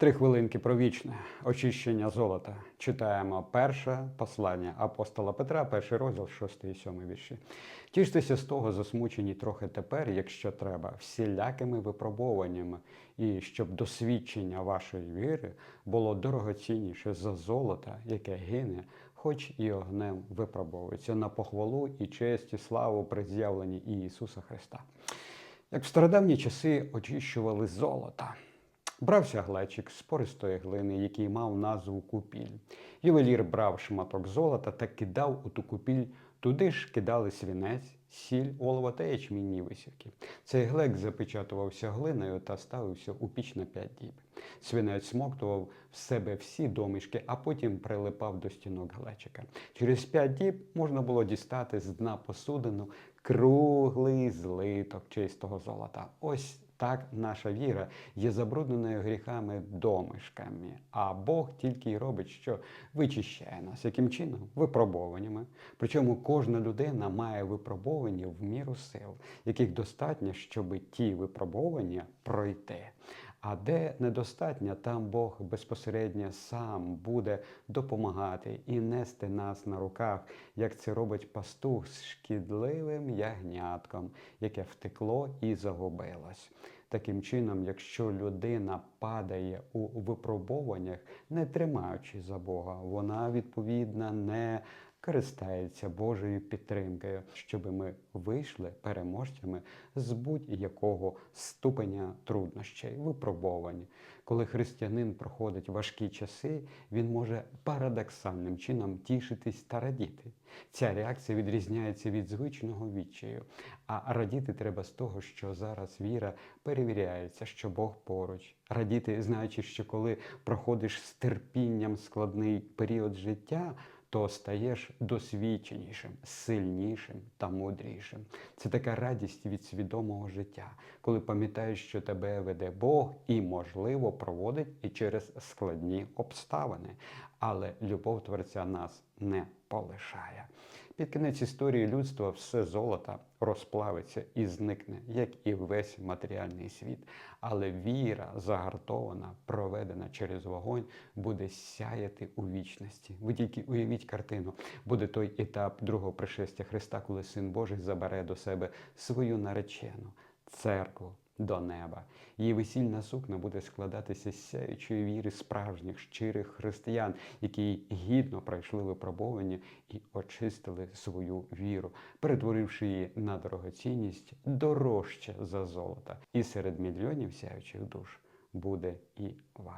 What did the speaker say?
Три хвилинки про вічне очищення золота. Читаємо перше послання апостола Петра, перший розділ, 6 і 7 вірші. Тіштеся з того, засмучені трохи тепер, якщо треба, всілякими випробуваннями, і щоб досвідчення вашої віри було дорогоцінніше за золото, яке гине, хоч і огнем випробовується на похвалу і честь і славу при з'явленні Ісуса Христа. Як в стародавні часи очищували золото. Брався глечик з пористої глини, який мав назву купіль. Ювелір брав шматок золота та кидав у ту купіль. Туди ж кидали свінець, сіль, олово та ячмінні висівки. Цей глек запечатувався глиною та ставився у піч на п'ять діб. Свинець смоктував в себе всі домішки, а потім прилипав до стінок глечика. Через п'ять діб можна було дістати з дна посудину круглий злиток чистого золота. Ось так наша віра є забрудненою гріхами домишками, а Бог тільки й робить, що вичищає нас. Яким чином? Випробуваннями. Причому кожна людина має випробування в міру сил, яких достатньо, щоб ті випробування пройти. А де недостатньо, там Бог безпосередньо сам буде допомагати і нести нас на руках, як це робить пастух з шкідливим ягнятком, яке втекло і загубилось. Таким чином, якщо людина падає у випробуваннях, не тримаючи за Бога, вона відповідно не користається Божою підтримкою, щоб ми вийшли переможцями з будь-якого ступеня труднощей, випробувань. Коли християнин проходить важкі часи, він може парадоксальним чином тішитись та радіти. Ця реакція відрізняється від звичного відчаю. А радіти треба з того, що зараз віра перевіряється, що Бог поруч. Радіти, знаючи, що коли проходиш з терпінням складний період життя то стаєш досвідченішим, сильнішим та мудрішим. Це така радість від свідомого життя, коли пам'ятаєш, що тебе веде Бог і, можливо, проводить і через складні обставини. Але любов Творця нас не полишає. Під кінець історії людства все золото розплавиться і зникне, як і весь матеріальний світ. Але віра, загартована, проведена через вогонь, буде сяяти у вічності. Ви тільки уявіть картину. Буде той етап другого пришестя Христа, коли Син Божий забере до себе свою наречену церкву. До неба. Її весільна сукна буде складатися з сяючої віри справжніх, щирих християн, які гідно пройшли випробування і очистили свою віру, перетворивши її на дорогоцінність дорожче за золото. І серед мільйонів сяючих душ буде і ваш.